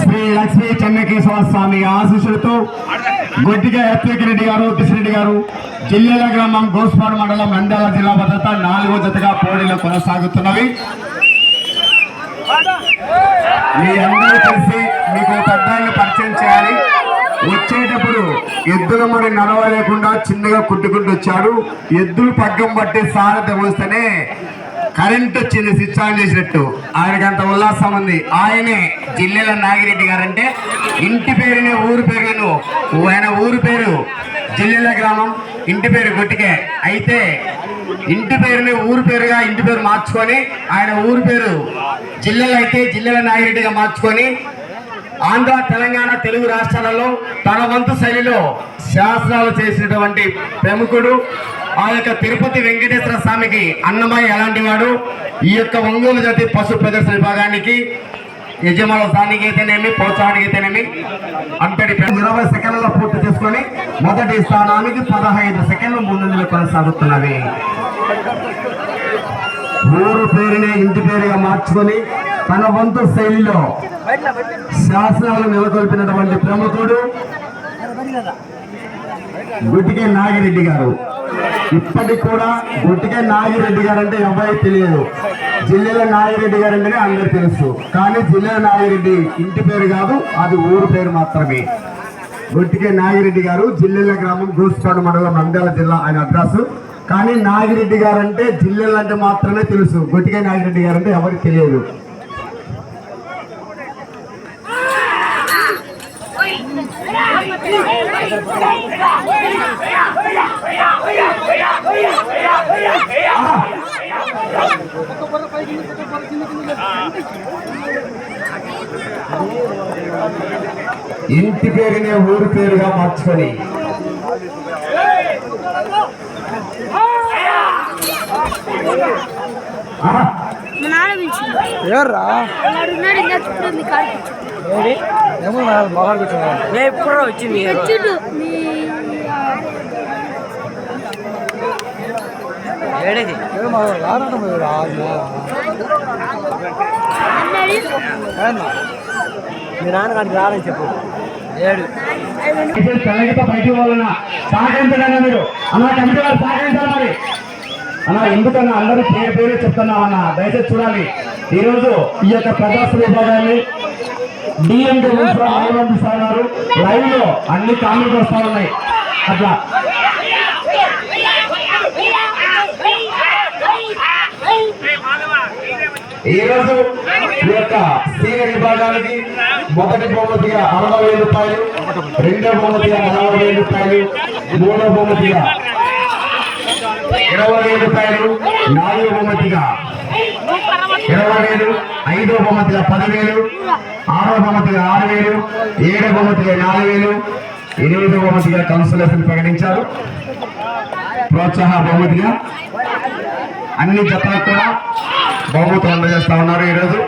శ్రీ లక్ష్మీ చెన్నకేశ్వర స్వామి ఆశీస్సులతో గొడ్డిగా ఎత్తికి రెడ్డి గారు కిషిరెడ్డి గారు జిల్లాల గ్రామం గోస్పాడు మండలం నంద్యాల జిల్లా భద్రత నాలుగో జతగా పోటీలు కొనసాగుతున్నవి. మీ అందరూ కలిసి మీకు వచ్చేటప్పుడు ఎద్దుల మరి నడవలేకుండా చిన్నగా కుట్టుకుంటూ వచ్చాడు ఎద్దులు పగ్గం పట్టి సారథ్యం వస్తేనే కరెంట్ వచ్చింది స్విచ్ ఆన్ చేసినట్టు. ఆయనకి అంత ఉల్లాసం ఉంది. ఆయనే జిల్లెల నాగిరెడ్డి గారంటే ఇంటి పేరునే ఊరు పేరును ఆయన ఊరు పేరు జిల్లెల గ్రామం ఇంటి పేరు గుట్టికే. అయితే ఇంటి పేరుని ఊరు పేరుగా ఇంటి పేరు మార్చుకొని ఆయన ఊరు పేరు జిల్లెలు అయితే జిల్లెల నాగిరెడ్డిగా మార్చుకొని ఆంధ్ర తెలంగాణ తెలుగు రాష్ట్రాలలో తన వంతు శైలిలో శాస్త్రాలు చేసినటువంటి ప్రముఖుడు ఆ యొక్క తిరుపతి వెంకటేశ్వర స్వామికి అన్నమయ్య ఎలాంటి వాడు? ఈ యొక్క ఒంగోలు జాతి పశు ప్రదర్శన విభాగానికి యజమాన స్థానికైతేనేమి అయితేనేమి ప్రోత్సాహానికి అంతటి ఇరవై సెకండ్లలో పూర్తి చేసుకొని మొదటి స్థానానికి పదహైదు సెకండ్లు ముందు కొనసాగుతున్నవి. ఊరు పేరునే ఇంటి పేరుగా మార్చుకొని తన వంతు శైలిలో శాసనాలు నెలకొల్పినటువంటి ప్రముఖుడు గుట్టికే నాగిరెడ్డి గారు. ఇప్పటికి కూడా గుట్టికే నాగిరెడ్డి గారు అంటే ఎవరికి తెలియదు. జిల్లాల నాగిరెడ్డి గారు అంటేనే అందరు తెలుసు. కానీ జిల్లాల నాగిరెడ్డి ఇంటి పేరు కాదు అది ఊరు పేరు మాత్రమే. గుట్టికే నాగిరెడ్డి గారు జిల్లెల గ్రామం గూసుపాడు మండలం నంద్యాల జిల్లా ఆయన అడ్రస్ కానీ నాగిరెడ్డి గారు అంటే జిల్లెలు అంటే మాత్రమే తెలుసు. గుట్టికే నాగిరెడ్డి గారు అంటే ఎవరికి తెలియదు. ఇంటి పేరునే ఊరి పేరుగా మార్చుకొని. ఆహా, ఎప్పుడో వచ్చింది ఏడేది? మా నాన్నగారికి రాలని చెప్పు. ఏడు. తెల్లగిత బయటికి పోవాలన్నా సహకరించడానికి మీరు? అలా కమిటీ వారు సహకరించాలి మరి? అలా ఎందుకన్నా అందరూ పేరు పేరే చెప్తున్నాం అన్న? దయచేసి చూడాలి. ఈ రోజు ఈ యొక్క ప్రదర్శన విభాగాన్ని డిఎంకే నిర్వహిస్తున్నారు లైవ్లో అన్ని కామెంట్లు వస్తా ఉన్నాయి. అట్లా. ఈ రోజు ఈ యొక్క సీనియర్ విభాగానికి మొదటి బహుమతిగా అరవై వేల రూపాయలు రెండో బహుమతిగా నలభై వేల రూపాయలు మూడో బహుమతిగా ఇరవై వేల రూపాయలు నాలుగో బహుమతిగా ఇరవై వేలు ఐదో బహుమతిగా పదివేలు ఆరో బహుమతిగా ఆరు వేలు ఏడో బహుమతిగా నాలుగు వేలు ఎనిమిదో బహుమతిగా కన్సలేషన్ ప్రకటించారు. ప్రోత్సాహ బహుమతిగా అన్ని జతలకు కూడా బహుమతులు అందజేస్తా ఉన్నారు ఈరోజు.